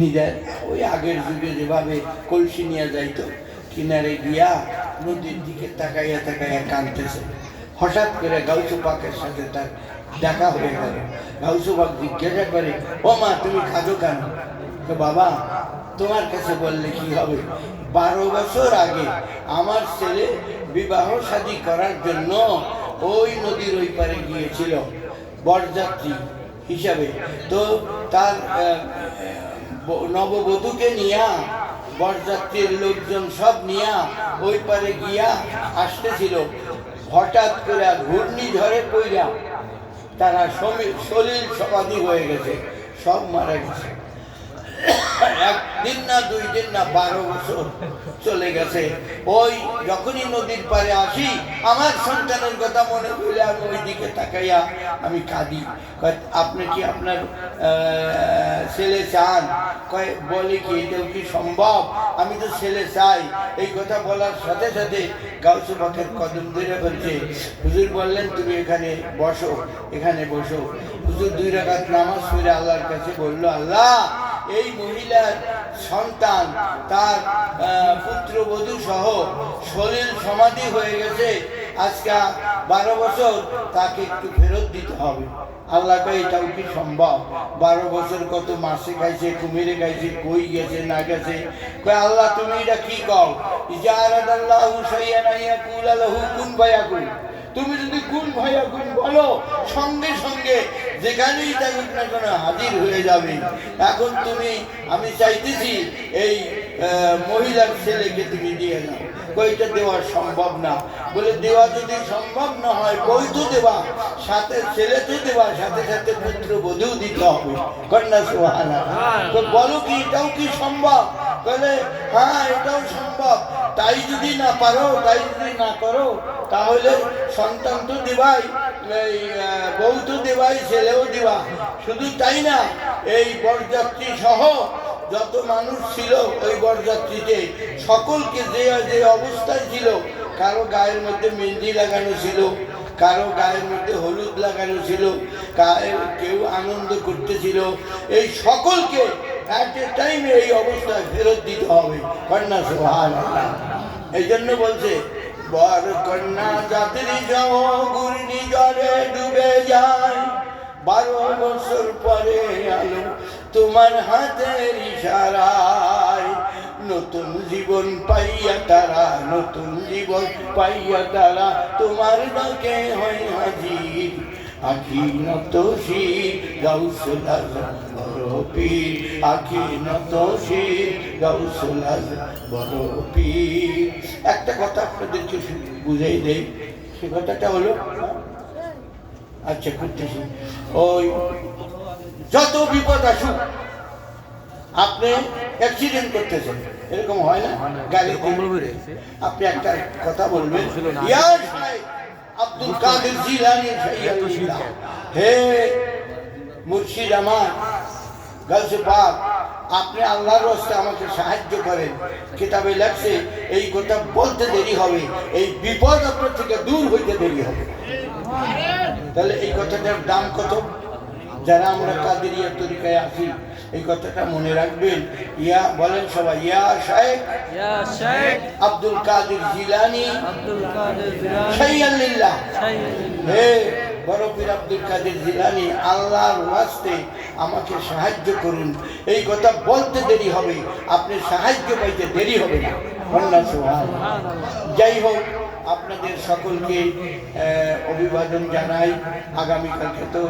নিজের ওই আগের যুগে যেভাবে কলসি নিয়ে যাইতো, কিনারে গিয়া নদীর দিকে তাকাইয়া তাকাইয়া কাঁদতেছে। হঠাৎ করে গাউসু পাকের সাথে তার দেখা হয়ে গেল। গাউসু পাক জিজ্ঞাসা করে, ও মা, তুমি কাঁদো কেন? তো বাবা, তোমার কাছে বললে কি হবে? বারো বছর আগে আমার ছেলে বিবাহ শাদী করার জন্য ওই নদীর ওই পারে গিয়েছিল। বরযাত্রী হিসাবে। তো তার নববধূকে নিয়া, বরযাত্রীর লোকজন সব নিয়া ওই পারে গিয়া আসতেছিল। হঠাৎ করে ঘূর্ণিঝড়ে কইরা তারা সলিল সমাধি হয়ে গেছে, সব মারা গেছে। একদিন না দুই দিন না বারো বছর চলে গেছে। ওই যখনই নদীর পারে আসি, আমার সন্তানের কথা মনে করলে আমি ওই দিকে তাকাইয়া আমি কাঁদি। আপনি কি আপনার ছেলে চান? বলে কি এটাও কি সম্ভব? আমি তো ছেলে চাই। এই কথা বলার সাথে সাথে গাউসু পাখের কদম ধরে বলছে, হুজুর বললেন তুমি এখানে বসো এখানে বসো। হুজুর দুই রাকাত নামাজ পড়ে আল্লাহর কাছে বলল, আল্লাহ এই মহিলার সন্তান, তার পুত্রবধূ সহ শরীর সমাধি হয়ে গেছে। আজকে বারো বছর তাকে একটু ফেরত দিতে হবে। আল্লাহকে এটাও কি সম্ভব। বারো বছর কত মাসে খাইছে, কুমিরে খাইছে, কই গেছে, না গেছে? আল্লাহ, তুমি এটা কি কও? ইজারাদ আল্লাহ সাইয়ানাইয়া কুল আলাহু কুন বায়াকুন তুমি যদি গুণ ভাইয়া গুণ বলো সঙ্গে সঙ্গে যেখানেই থাকুক না কেন হাজির হয়ে যাবে। এখন তুমি আমি চাইতেছি এই মহিলার ছেলেকে তুমি দিয়ে নাও। বইটা দেওয়া সম্ভব না। বলে দেওয়া যদি সম্ভব না হয় বই তো দেওয়া সাথে ছেলে তো দেওয়া সাথে সাথে পুত্র বধূ দিতে হবে। কন্যা সোহানা তো বলো কি এটাও কি সম্ভব? বলে হ্যাঁ এটাও সম্ভব। তাই যদি না পারো, তাই যদি না করো, তাহলে সন্তান তো দেবাই, এই বউ তো দেবাই, ছেলেও দেবা। শুধু তাই না, এই বরযাত্রী সহ যত মানুষ ছিল ওই বরযাত্রীতে, সকলকে যে যে অবস্থায় ছিল, কারও গায়ের মধ্যে মেহেন্দি লাগানো ছিল, কারও গায়ের মধ্যে হলুদ লাগানো ছিল কেউ আনন্দ করতেছিল এই সকলকে অ্যাট টাইমে এই অবস্থায় ফেরত দিতে হবে, কন্যা সোহান এই জন্য বলছে, বর কন্যা যাত্রী যাও, ঘূর্ণি জলে ডুবে যায়। বারো বছর পরে আলো তোমার হাতের ইশারায়। নতুন জীবন পাইয়া তারা, নতুন জীবন পাইয়া তারা, তোমার ডাকে হয় হাজির। আখি নত শির গাউসুল আজম বড় পীর। আখি নত শির গাউসুল আজম বড় পীর। একটা কথা আপনাদেরকে বুঝাই দেই। সে কথাটা হলো আচ্ছা করতেছি। ওই যত বিপদ আসুক আপনি অ্যাক্সিডেন্ট করতেছেন। এরকম হয় না? গাড়ি আপনি একটা কথা বলবেন। ইয়া শাইখ আব্দুল কাদের জিলানী হে মুর্শিদ আমার গালসে পাক আপনি আল্লাহর রস্তে আমাকে সাহায্য করেন। কিতাবে লেখছে এই কথা বলতে দেরি হবে এই বিপদ আপনার থেকে দূর হইতে দেরি হবে। তাহলে এই কথাটার দাম কত? যারা আমরা কাদের কাদেরিয়া তরিকায় আছি এই কথাটা মনে রাখবেন। ইয়া বলেন সবাই ইয়া শায়েখ। ইয়া শায়েখ। আব্দুল কাদের জিলানি। আব্দুল কাদের জিলানি। শাইয়ান হে বড় পীর আব্দুল কাদের জিলানি আল্লাহর ওয়াস্তে আমাকে সাহায্য করুন। এই কথা বলতে দেরি হবে আপনি সাহায্য পাইতে দেরি হবে না। যাই হোক আপনাদের সকলকে অভিবাদন জানাই। আগামীকালকে তো